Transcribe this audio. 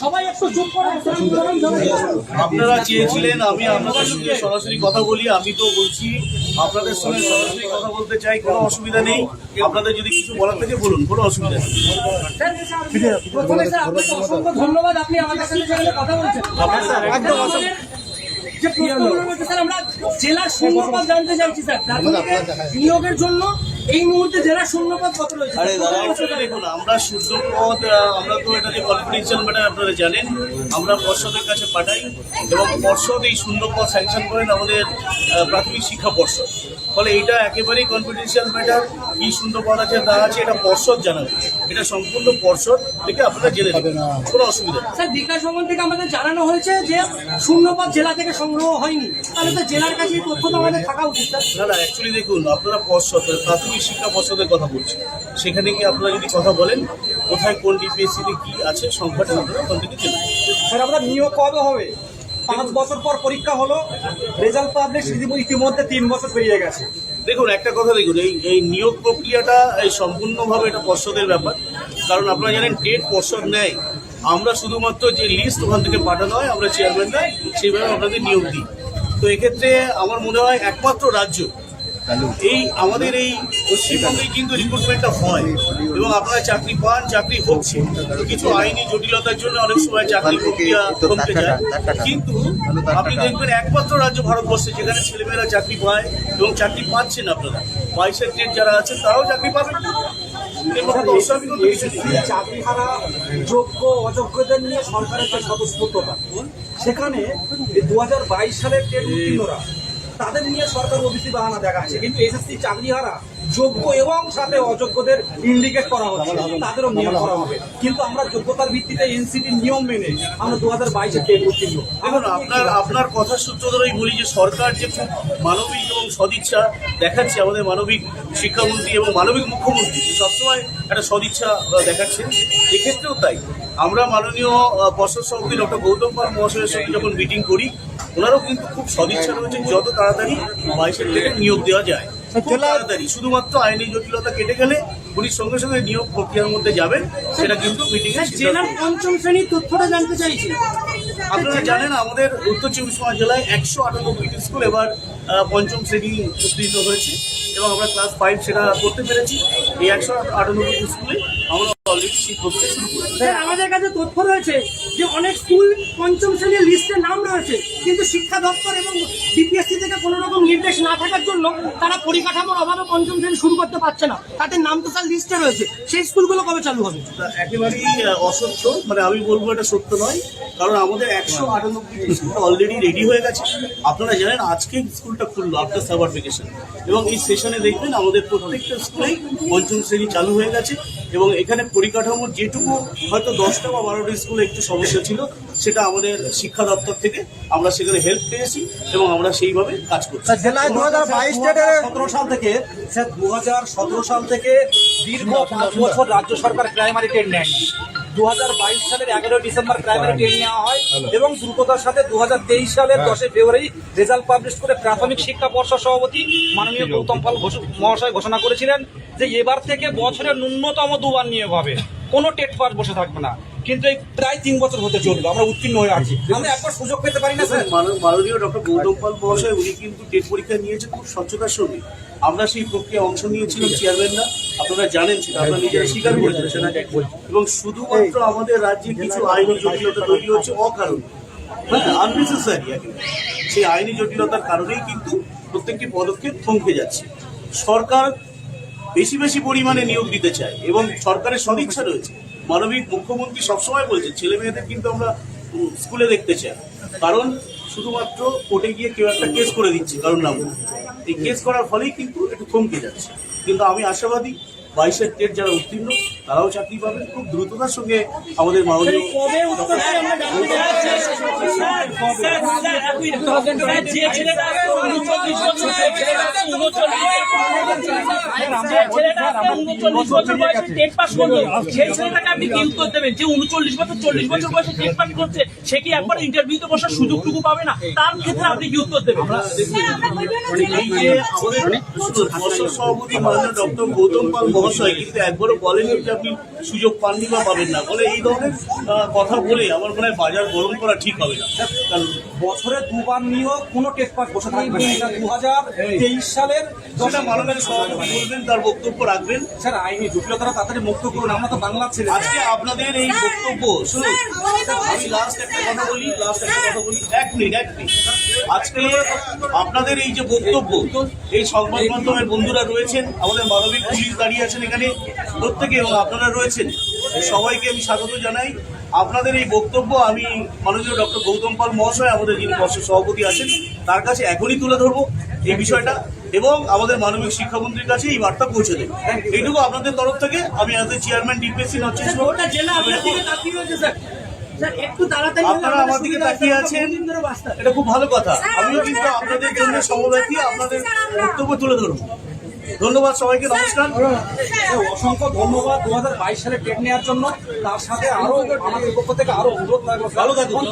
সবাই একটু চুপ করে আপনারা চেয়েছিলেন আমি আপনাদের সঙ্গে সরাসরি কথা বলি আমি তো বলছি আপনাদের সঙ্গে সরাসরি কথা বলতে চাই কোনো অসুবিধা নেই। আপনাদের যদি কিছু বলার থেকে বলুন কোনো অসুবিধা নেই। প্রথমে স্যার আপনাকে অসংখ্য ধন্যবাদ আপনি আমাদের সাথে কথা বলছেন। যে প্রশ্নগুলো রয়েছে স্যার আমরা জেলার শূন্যপদ জানতে চাইছি স্যার। প্রাথমিকের নিয়োগের জন্য এই মুহূর্তে জেলার শূন্যপদ কত রয়েছে দেখুন আমরা সূর্যপদ আমরা তো এটা যে কনফিডেন্সিয়াল ম্যাটার আপনারা জানেন আমরা পর্ষদের কাছে পাঠাই এবং পর্ষদ এই শূন্য পদ স্যাংশন করেন আমাদের প্রাথমিক শিক্ষা পর্ষদ। ফলে এটা একেবারেই কনফিডেন্সিয়াল ম্যাটার কি শূন্য পদ আছে তা আছে এটা পর্ষদ জানাবে। এটা সম্পূর্ণ পর্ষদ থেকে আপনারা জেনে নেবেন কোনো অসুবিধা স্যার বিকাশ ভবন থেকে আমাদের জানানো হয়েছে যে শূন্যপদ জেলা থেকে সংগ্রহ হয়নি। তাহলে তো জেলার কাছে এই তথ্য তো আমাদের থাকা উচিত না না অ্যাকচুয়ালি দেখুন আপনারা পর্ষদ মানে প্রাথমিক শিক্ষা পর্ষদের কথা বলছি। সেখানে কি আপনারা যদি কথা বলেন কোথায় কোন ডিপিএসসিতে কি আছে সংখ্যাটা আপনারা ওখান থেকে। স্যার আমরা নিয়োগ কবে হবে? পাঁচ বছর পর পরীক্ষা হলো রেজাল্ট পাবলিশ ইতিমধ্যে তিন বছর পেরিয়ে গেছে। দেখুন একটা কথা দেখুন এই এই নিয়োগ প্রক্রিয়াটা এই সম্পূর্ণভাবে এটা পর্ষদের ব্যাপার। কারণ আপনারা জানেন টেট পর্ষদ নেয়। আমরা শুধুমাত্র যে লিস্ট ওখান থেকে পাঠানো হয় আমরা চেয়ারম্যানরা সেইভাবে আপনাদের নিয়োগ দিই। তো এক্ষেত্রে আমার মনে হয় একমাত্র রাজ্য এই আমাদের এই পশ্চিমবঙ্গে কিন্তু রিক্রুটমেন্টটা হয় এবং আপনারা চাকরি পান চাকরি হচ্ছে কিছু আইনি জটিলতার জন্য অনেক সময় চাকরি প্রক্রিয়া কমতে যায়। কিন্তু আপনি দেখবেন একমাত্র রাজ্য ভারতবর্ষে যেখানে ছেলেমেয়েরা চাকরি পায় এবং চাকরি পাচ্ছেন আপনারা। বাইশের ডেট যারা আছেন তারাও চাকরি পাবেন। চাকরি হারা যোগ্য অযোগ্যদের নিয়ে সরকারের যে স্বতঃস্ফূর্ততা সেখানে দু হাজার বাইশ সালের টেট উত্তীর্ণরা তাদের নিয়ে সরকার ওবিসি বাহানা দেখাচ্ছে। কিন্তু এসএসসি চাকরি হারা যোগ্য এবং সাথে অযোগ্যদের ইন্ডিকেট করা হচ্ছে। তাদেরও নিয়োগ করা হবে। কিন্তু আমরা যোগ্যতার ভিত্তিতে এনসিটির নিয়ম মেনে আমরা দু হাজার বাইশে টেট উত্তীর্ণ আপনার আপনার কথা সূত্র ধরেই বলি যে সরকার যে খুব মানবিক এবং সদিচ্ছা দেখাচ্ছে আমাদের মানবিক শিক্ষামন্ত্রী এবং মানবিক মুখ্যমন্ত্রী। সবসময় একটা সদিচ্ছা আহ, দেখাচ্ছেন এক্ষেত্রেও তাই। আমরা মাননীয় পর্ষদ সভাপতি ডক্টর গৌতম পাল মহাশয়ের সঙ্গে যখন মিটিং করি ওনারও কিন্তু খুব সদিচ্ছা রয়েছে যত তাড়াতাড়ি বাইশের থেকে নিয়োগ দেওয়া যায়। তাড়াতাড়ি। শুধুমাত্র আইনি জটিলতা কেটে গেলে উনি সঙ্গে সঙ্গে নিয়োগ প্রক্রিয়ার মধ্যে যাবেন সেটা কিন্তু মিটিংয়ে জেলার পঞ্চম শ্রেণির তথ্যটা জানতে চাইছি। আপনারা জানেন আমাদের উত্তর চব্বিশ পরগনা জেলায় একশো আটানব্বইটি স্কুল এবার পঞ্চম শ্রেণি উত্তীর্ণ হয়েছে এবং আমরা ক্লাস ফাইভ সেটা করতে পেরেছি। এই একশো আটানব্বইটি স্কুলে আমরা অলরেডি শিক্ষককে শুরু করেছি। স্যার, আমাদের কাছে তথ্য রয়েছে যে অনেক স্কুল পঞ্চম শ্রেণির লিস্টে নাম রয়েছে, কিন্তু শিক্ষা দপ্তর এবং ডিপিএসসি থেকে কোনো রকম নির্দেশ না থাকার জন্য তারা পরিকাঠামোর অভাবে পঞ্চম শ্রেণি শুরু করতে পারছে না। তাদের নাম তো স্যার লিস্টে রয়েছে। সেই স্কুলগুলো কবে চালু হবে? একেবারেই অসত্য। মানে আমি বলব এটা সত্য নয়, কারণ আমাদের একশো আটানব্বইটি স্কুল অলরেডি রেডি হয়ে গেছে। আপনারা জানেন, আজকে স্কুলটা খুললো আফটার সামার ভেকেশন এবং এই সেশনে দেখবেন আমাদের প্রত্যেকটা স্কুলেই পঞ্চম শ্রেণি চালু হয়ে গেছে। এবং এখানে পরিকাঠামো যেটুকু হয়তো দশটা বা বারোটা স্কুলে একটু সমস্যা ছিল সেটা আমাদের শিক্ষা দপ্তর থেকে আমরা সেখানে হেল্প পেয়েছি এবং আমরা সেইভাবে কাজ করছি। জেলায় দু হাজার বাইশ সতেরো সাল থেকে স্যার দু হাজার সতেরো সাল থেকে দীর্ঘ পাঁচ বছর রাজ্য সরকার প্রাইমারি নেয়নি। দু হাজার বাইশ সালের এগারোই ডিসেম্বর প্রাইমারি টেট নেওয়া হয় এবং দ্রুততার সাথে দু হাজার তেইশ সালের দশই ফেব্রুয়ারি রেজাল্ট পাবলিশ করে প্রাথমিক শিক্ষা পর্ষদ সভাপতি মাননীয় গৌতম পাল মহাশয় ঘোষণা করেছিলেন যে এবার থেকে বছরে ন্যূনতম দুবার নিয়োগ হবে। কোনো টেট পাস বসে থাকবে না। কিন্তু এই প্রায় তিন বছর হতে চলল আমরা উত্তীর্ণ হয়ে আছি। আমরা একবার সুযোগ পেতে পারি না স্যার। মাননীয়- ডক্টর গৌতম পাল মহাশয় উনি কিন্তু টেট পরীক্ষা নিয়েছে খুব স্বচ্ছতার সঙ্গে। আমরা সেই প্রক্রিয়া অংশ নিয়েছিলাম চেয়ারম্যানরা আপনারা জানেন সেটা আপনারা নিজেরা স্বীকার করেছেন। এবং শুধুমাত্র আমাদের রাজ্যে কিছু আইনি জটিলতা তৈরি হচ্ছে অকারণ। হ্যাঁ আননেসেসারি একেবারে। সেই আইনি জটিলতার কারণেই কিন্তু প্রত্যেকটি পদক্ষেপ থমকে যাচ্ছে। সরকার বেশি বেশি পরিমাণে নিয়োগ দিতে চায় এবং সরকারের সদিচ্ছা রয়েছে। মানবিক মুখ্যমন্ত্রী সবসময় বলছে ছেলে মেয়েদের কিন্তু আমরা স্কুলে দেখতে চাই কারণ শুধুমাত্র কোর্টে গিয়ে কেউ একটা কেস করে দিচ্ছে কারণ না এই কেস করার ফলেই কিন্তু একটু থমকে যাচ্ছে কিন্তু আমি আশাবাদী বাইশের টেট যারা উত্তীর্ণ তারাও চাকরি পাবে খুব দ্রুততার সঙ্গে আমাদের মাননীয় যে ছেলেটা উনচল্লিশ বছর সেই ছেলেটা উনচল্লিশ যে ছেলেটা আজকে উনচল্লিশ বছর বয়সে টেট পাস করল সেই ছেলেটাকে আপনি কি উত্তর দেবেন যে উনচল্লিশ বছর চল্লিশ বছর বয়সে টেট পাস করছে সে কি একবার ইন্টারভিউতে বসার সুযোগটুকু পাবে না তার ক্ষেত্রে আপনি কি উত্তর দেবেন এই যে আমাদের বর্ষর সভাপতি মাননীয় ডক্টর গৌতম পাল মহাশয় কিন্তু একবারও বলেননি যে আপনি সুযোগ পাননি বা পাবেন না বলে এই ধরনের কথা বলে আমার মনে হয় বাজার গরম করা ঠিক হবে না বছরে দুবার নিয়েও কোনো টেস্ট পাস বসে থাকবে না। এটা দু হাজার তেইশ সালের সেটা মাননীয় সভাপতি বলবেন তার বক্তব্য রাখবেন। স্যার আইনি জটিলতারা তাড়াতাড়ি মুক্ত করুন। আমরা তো ছেলে। আজকে আপনাদের এই বক্তব্য শুনুন। আমি লাস্ট একটা কথা বলি লাস্ট একটা কথা বলি। এক মিনিট এক মিনিট। আজকে আপনাদের এই যে বক্তব্য এই সংবাদ মাধ্যমের বন্ধুরা রয়েছেন আমাদের মানবিক পুলিশ দাঁড়িয়ে আছেন এখানে। প্রত্যেকে এবং আপনারা রয়েছেন। সবাইকে আমি স্বাগত জানাই। আপনাদের এই বক্তব্য আমি মাননীয় ডক্টর গৌতম পাল মহাশয় আমাদের যিনি বর্ষ সভাপতি আছেন তার কাছে এখনই তুলে ধরবো এই বিষয়টা। এবং আমাদের মানবিক শিক্ষামন্ত্রীর কাছে এই বার্তা পৌঁছে দেবে। এইটুকু আপনাদের তরফ থেকে আমি অ্যাজ এ চেয়ারম্যান ডিপিএসসি আপনার আমার দিকে তাকিয়ে আছেন। এটা খুব ভালো কথা। আমিও কিন্তু আপনাদের জন্য সমব্যথী আপনাদের বক্তব্য তুলে ধরবো। ধন্যবাদ সবাইকে নমস্কার। অসংখ্য ধন্যবাদ। দু হাজার বাইশ সালে টেট নেওয়ার জন্য। তার সাথে আরও আমাদের পক্ষ থেকে আরও অনুরোধ থাকবে ভালো থাকুন।